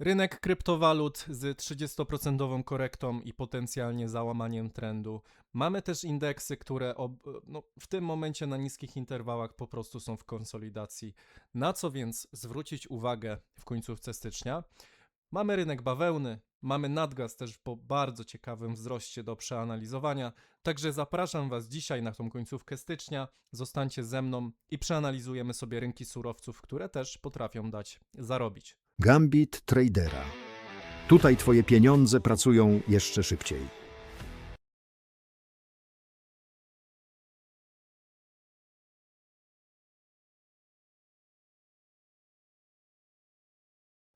Rynek kryptowalut z 30% korektą i potencjalnie załamaniem trendu. Mamy też indeksy, które ob, no, w tym momencie na niskich interwałach po prostu są w konsolidacji. Na co więc zwrócić uwagę w końcówce stycznia? Mamy rynek bawełny, mamy nadgaz też po bardzo ciekawym wzroście do przeanalizowania. Także zapraszam Was dzisiaj na tą końcówkę stycznia. Zostańcie ze mną i przeanalizujemy sobie rynki surowców, które też potrafią dać zarobić. Gambit Tradera. Tutaj Twoje pieniądze pracują jeszcze szybciej.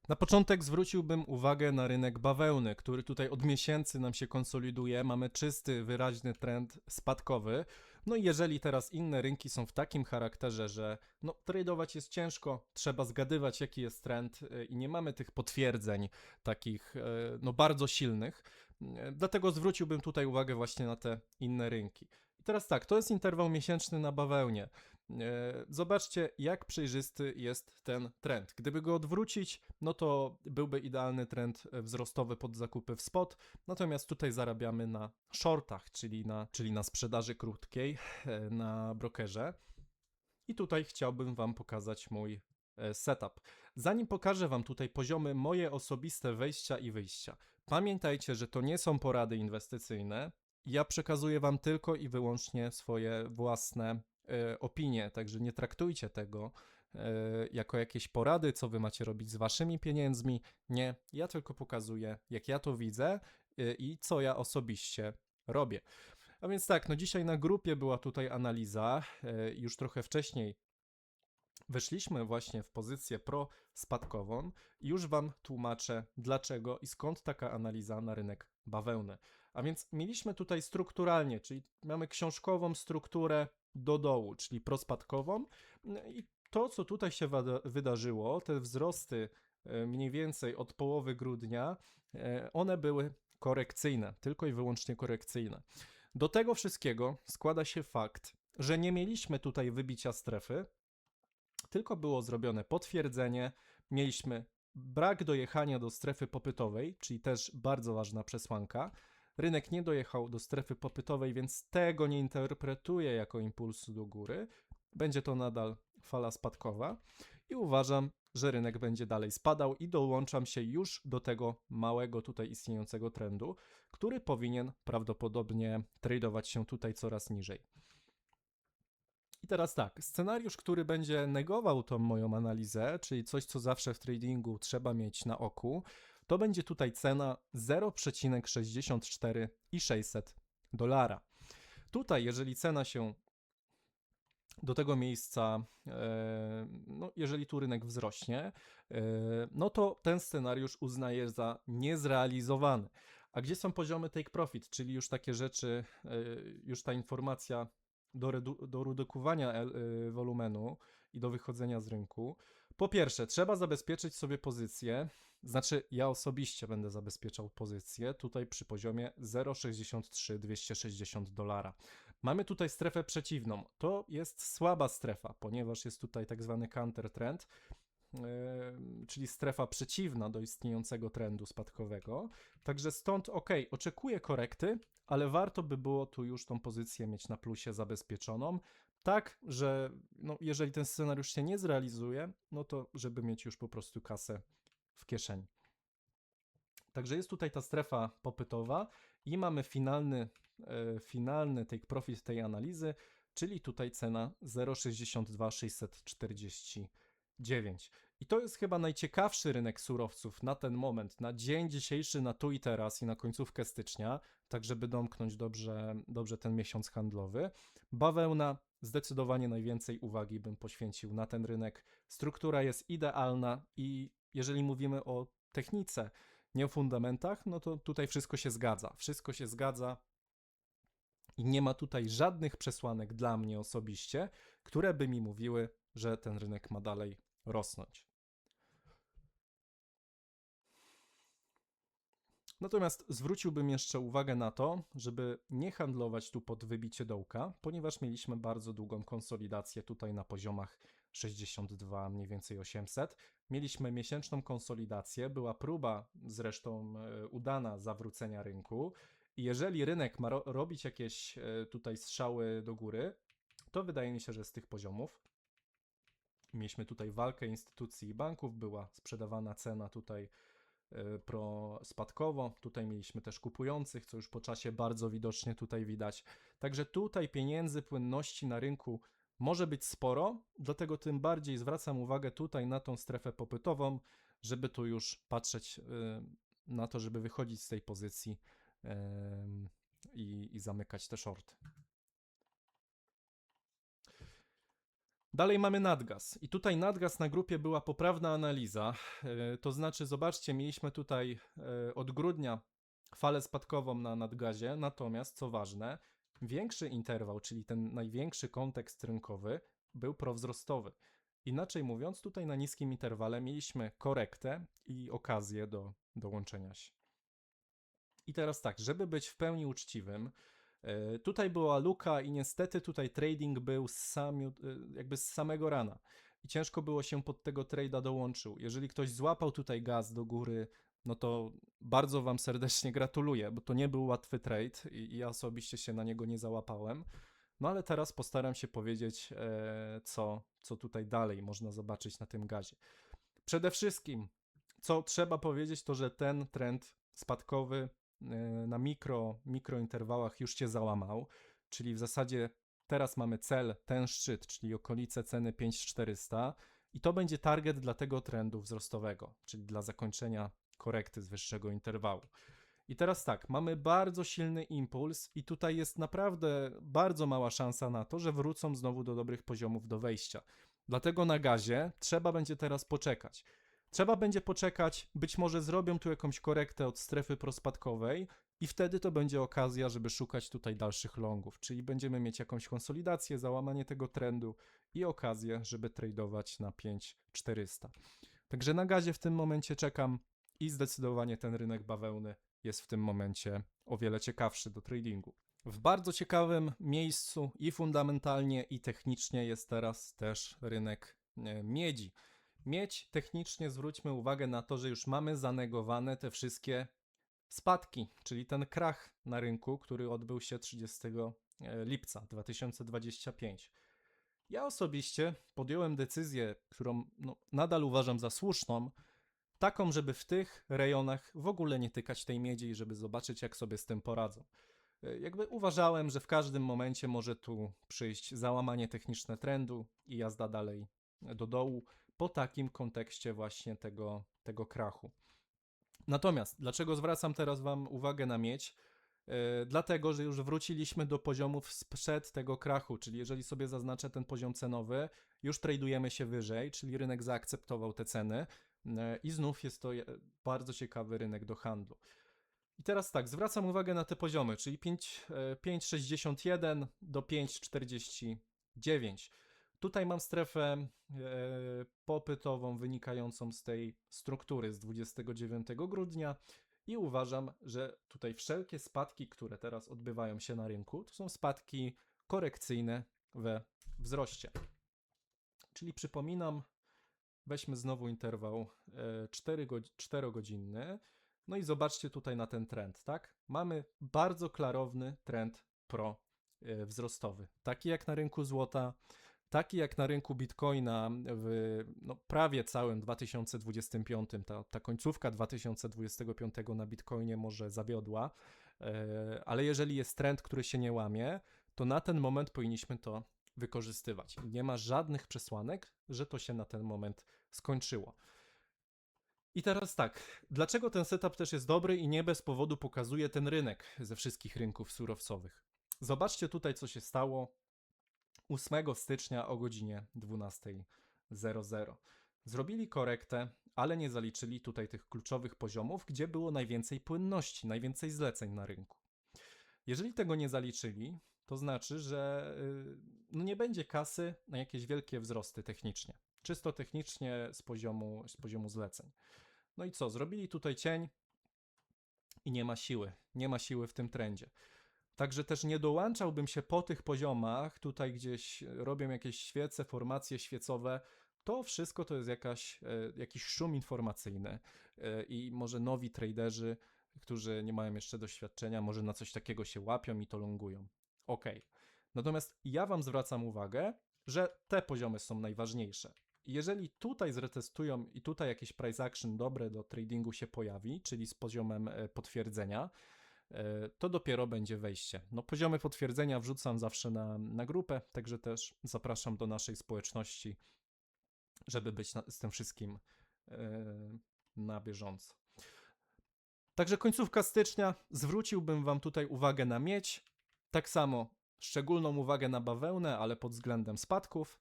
Na początek zwróciłbym uwagę na rynek bawełny, który tutaj od miesięcy nam się konsoliduje. Mamy czysty, wyraźny trend spadkowy. No i jeżeli teraz inne rynki są w takim charakterze, że no, tradować jest ciężko, trzeba zgadywać, jaki jest trend y, i nie mamy tych potwierdzeń takich y, no, bardzo silnych, y, dlatego zwróciłbym tutaj uwagę właśnie na te inne rynki. Teraz tak, to jest interwał miesięczny na bawełnie. E, Zobaczcie, jak przejrzysty jest ten trend. Gdyby go odwrócić, no to byłby idealny trend wzrostowy pod zakupy w spot. Natomiast tutaj zarabiamy na shortach, czyli na, czyli na sprzedaży krótkiej e, na brokerze. I tutaj chciałbym Wam pokazać mój e, setup. Zanim pokażę Wam tutaj poziomy moje osobiste wejścia i wyjścia, pamiętajcie, że to nie są porady inwestycyjne. Ja przekazuję Wam tylko i wyłącznie swoje własne e, opinie, także nie traktujcie tego e, jako jakieś porady, co Wy macie robić z Waszymi pieniędzmi. Nie, ja tylko pokazuję, jak ja to widzę e, i co ja osobiście robię. A więc tak, no dzisiaj na grupie była tutaj analiza, e, już trochę wcześniej weszliśmy właśnie w pozycję pro-spadkową i już Wam tłumaczę dlaczego i skąd taka analiza na rynek bawełny. A więc mieliśmy tutaj strukturalnie, czyli mamy książkową strukturę do dołu, czyli prospadkową i to, co tutaj się wydarzyło, te wzrosty e, mniej więcej od połowy grudnia, e, one były korekcyjne, tylko i wyłącznie korekcyjne. Do tego wszystkiego składa się fakt, że nie mieliśmy tutaj wybicia strefy, tylko było zrobione potwierdzenie, mieliśmy brak dojechania do strefy popytowej, czyli też bardzo ważna przesłanka. Rynek nie dojechał do strefy popytowej, więc tego nie interpretuję jako impulsu do góry. Będzie to nadal fala spadkowa i uważam, że rynek będzie dalej spadał i dołączam się już do tego małego tutaj istniejącego trendu, który powinien prawdopodobnie tradować się tutaj coraz niżej. I teraz tak, scenariusz, który będzie negował tą moją analizę, czyli coś, co zawsze w tradingu trzeba mieć na oku, to będzie tutaj cena 0,64 i 600 dolara. Tutaj, jeżeli cena się do tego miejsca, e, no jeżeli tu rynek wzrośnie, e, no to ten scenariusz uznaję za niezrealizowany. A gdzie są poziomy take profit, czyli już takie rzeczy, e, już ta informacja do, redu- do redukowania wolumenu i do wychodzenia z rynku. Po pierwsze, trzeba zabezpieczyć sobie pozycję, znaczy ja osobiście będę zabezpieczał pozycję tutaj przy poziomie 0,63 260 dolara. Mamy tutaj strefę przeciwną. To jest słaba strefa, ponieważ jest tutaj tak zwany counter trend, yy, czyli strefa przeciwna do istniejącego trendu spadkowego. Także stąd ok, oczekuję korekty, ale warto by było tu już tą pozycję mieć na plusie zabezpieczoną, tak, że no, jeżeli ten scenariusz się nie zrealizuje, no to żeby mieć już po prostu kasę w kieszeni. Także jest tutaj ta strefa popytowa i mamy finalny, e, finalny take profit tej analizy, czyli tutaj cena 0,62 649. I to jest chyba najciekawszy rynek surowców na ten moment, na dzień dzisiejszy, na tu i teraz i na końcówkę stycznia, tak żeby domknąć dobrze, dobrze ten miesiąc handlowy. Bawełna zdecydowanie najwięcej uwagi bym poświęcił na ten rynek. Struktura jest idealna i jeżeli mówimy o technice, nie o fundamentach, no to tutaj wszystko się zgadza. Wszystko się zgadza i nie ma tutaj żadnych przesłanek dla mnie osobiście, które by mi mówiły, że ten rynek ma dalej rosnąć. Natomiast zwróciłbym jeszcze uwagę na to, żeby nie handlować tu pod wybicie dołka, ponieważ mieliśmy bardzo długą konsolidację tutaj na poziomach 62 mniej więcej 800. Mieliśmy miesięczną konsolidację, była próba zresztą e, udana zawrócenia rynku. I jeżeli rynek ma ro robić jakieś e, tutaj strzały do góry, to wydaje mi się, że z tych poziomów mieliśmy tutaj walkę instytucji i banków, była sprzedawana cena tutaj e, prospadkowo, tutaj mieliśmy też kupujących, co już po czasie bardzo widocznie tutaj widać. Także tutaj pieniędzy, płynności na rynku może być sporo, dlatego tym bardziej zwracam uwagę tutaj na tą strefę popytową, żeby tu już patrzeć y, na to, żeby wychodzić z tej pozycji em, i, i zamykać te shorty. Dalej mamy nadgaz. I tutaj nadgaz na grupie była poprawna analiza. E, To znaczy, zobaczcie, mieliśmy tutaj od grudnia falę spadkową na nadgazie, natomiast co ważne, większy interwał, czyli ten największy kontekst rynkowy, był prowzrostowy. Inaczej mówiąc, tutaj na niskim interwale mieliśmy korektę i okazję do dołączenia się. I teraz tak, żeby być w pełni uczciwym, e, tutaj była luka i niestety tutaj trading był z samiu, e, jakby z samego rana. I ciężko było się pod tego trade'a dołączył. Jeżeli ktoś złapał tutaj gaz do góry, no to bardzo Wam serdecznie gratuluję, bo to nie był łatwy trade i i ja osobiście się na niego nie załapałem. No ale teraz postaram się powiedzieć, e, co, co tutaj dalej można zobaczyć na tym gazie. Przede wszystkim, co trzeba powiedzieć, to że ten trend spadkowy e, na mikro, mikrointerwałach już się załamał, czyli w zasadzie teraz mamy cel, ten szczyt, czyli okolice ceny 5400 i to będzie target dla tego trendu wzrostowego, czyli dla zakończenia korekty z wyższego interwału. I teraz tak, mamy bardzo silny impuls, i tutaj jest naprawdę bardzo mała szansa na to, że wrócą znowu do dobrych poziomów do wejścia. Dlatego na gazie trzeba będzie teraz poczekać. Trzeba będzie poczekać, być może zrobią tu jakąś korektę od strefy prospadkowej, i wtedy to będzie okazja, żeby szukać tutaj dalszych longów, czyli będziemy mieć jakąś konsolidację, załamanie tego trendu i okazję, żeby tradować na 5400. Także na gazie w tym momencie czekam i zdecydowanie ten rynek bawełny jest w tym momencie o wiele ciekawszy do tradingu. W bardzo ciekawym miejscu i fundamentalnie, i technicznie jest teraz też rynek e, miedzi. Miedź technicznie zwróćmy uwagę na to, że już mamy zanegowane te wszystkie spadki, czyli ten krach na rynku, który odbył się 30 lipca 2025. Ja osobiście podjąłem decyzję, którą no, nadal uważam za słuszną, taką, żeby w tych rejonach w ogóle nie tykać tej miedzi i żeby zobaczyć, jak sobie z tym poradzą. E, Jakby uważałem, że w każdym momencie może tu przyjść załamanie techniczne trendu i jazda dalej do dołu po takim kontekście właśnie tego, tego krachu. Natomiast dlaczego zwracam teraz Wam uwagę na miedź? E, Dlatego, że już wróciliśmy do poziomów sprzed tego krachu, czyli jeżeli sobie zaznaczę ten poziom cenowy, już tradujemy się wyżej, czyli rynek zaakceptował te ceny i znów jest to bardzo ciekawy rynek do handlu. I teraz tak, zwracam uwagę na te poziomy, czyli 5, e, 5,61 do 5,49. Tutaj mam strefę e, popytową wynikającą z tej struktury z 29 grudnia i uważam, że tutaj wszelkie spadki, które teraz odbywają się na rynku, to są spadki korekcyjne we wzroście. Czyli przypominam, weźmy znowu interwał 4, 4-godzinny. No i zobaczcie tutaj na ten trend, tak? Mamy bardzo klarowny trend pro e, wzrostowy. Taki jak na rynku złota, taki jak na rynku bitcoina w no, prawie całym 2025. Ta, ta końcówka 2025 na bitcoinie może zawiodła, e, ale jeżeli jest trend, który się nie łamie, to na ten moment powinniśmy to wykorzystywać. Nie ma żadnych przesłanek, że to się na ten moment skończyło. I teraz tak, dlaczego ten setup też jest dobry i nie bez powodu pokazuje ten rynek ze wszystkich rynków surowcowych? Zobaczcie tutaj, co się stało 8 stycznia o godzinie 12.00. Zrobili korektę, ale nie zaliczyli tutaj tych kluczowych poziomów, gdzie było najwięcej płynności, najwięcej zleceń na rynku. Jeżeli tego nie zaliczyli, to znaczy, że y, no nie będzie kasy na jakieś wielkie wzrosty technicznie. Czysto technicznie z poziomu, z poziomu zleceń. No i co? Zrobili tutaj cień i nie ma siły. Nie ma siły w tym trendzie. Także też nie dołączałbym się po tych poziomach, tutaj gdzieś robią jakieś świece, formacje świecowe. To wszystko to jest jakaś, e, jakiś szum informacyjny e, i może nowi traderzy, którzy nie mają jeszcze doświadczenia, może na coś takiego się łapią i to longują. Ok. Natomiast ja Wam zwracam uwagę, że te poziomy są najważniejsze. Jeżeli tutaj zretestują i tutaj jakieś price action dobre do tradingu się pojawi, czyli z poziomem e, potwierdzenia, e, to dopiero będzie wejście. No, poziomy potwierdzenia wrzucam zawsze na, na grupę, także też zapraszam do naszej społeczności, żeby być na, z tym wszystkim e, na bieżąco. Także końcówka stycznia, zwróciłbym Wam tutaj uwagę na miedź, tak samo szczególną uwagę na bawełnę, ale pod względem spadków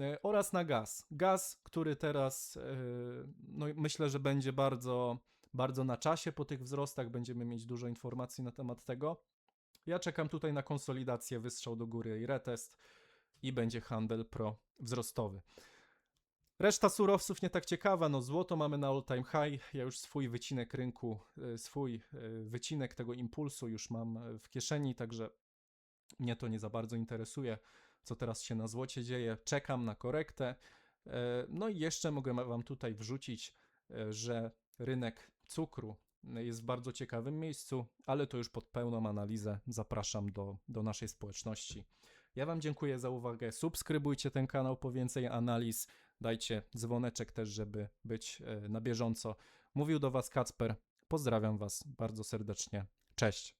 e, oraz na gaz. Gaz, który teraz e, no, myślę, że będzie bardzo, bardzo na czasie po tych wzrostach, będziemy mieć dużo informacji na temat tego. Ja czekam tutaj na konsolidację, wystrzał do góry i retest i będzie handel pro wzrostowy. Reszta surowców nie tak ciekawa, no złoto mamy na all time high, ja już swój wycinek rynku, e, swój e, wycinek tego impulsu już mam e, w kieszeni, także mnie to nie za bardzo interesuje, co teraz się na złocie dzieje. Czekam na korektę. No i jeszcze mogę Wam tutaj wrzucić, że rynek cukru jest w bardzo ciekawym miejscu, ale to już pod pełną analizę zapraszam do, do naszej społeczności. Ja Wam dziękuję za uwagę. Subskrybujcie ten kanał po więcej analiz. Dajcie dzwoneczek też, żeby być e, na bieżąco. Mówił do Was Kacper. Pozdrawiam Was bardzo serdecznie. Cześć.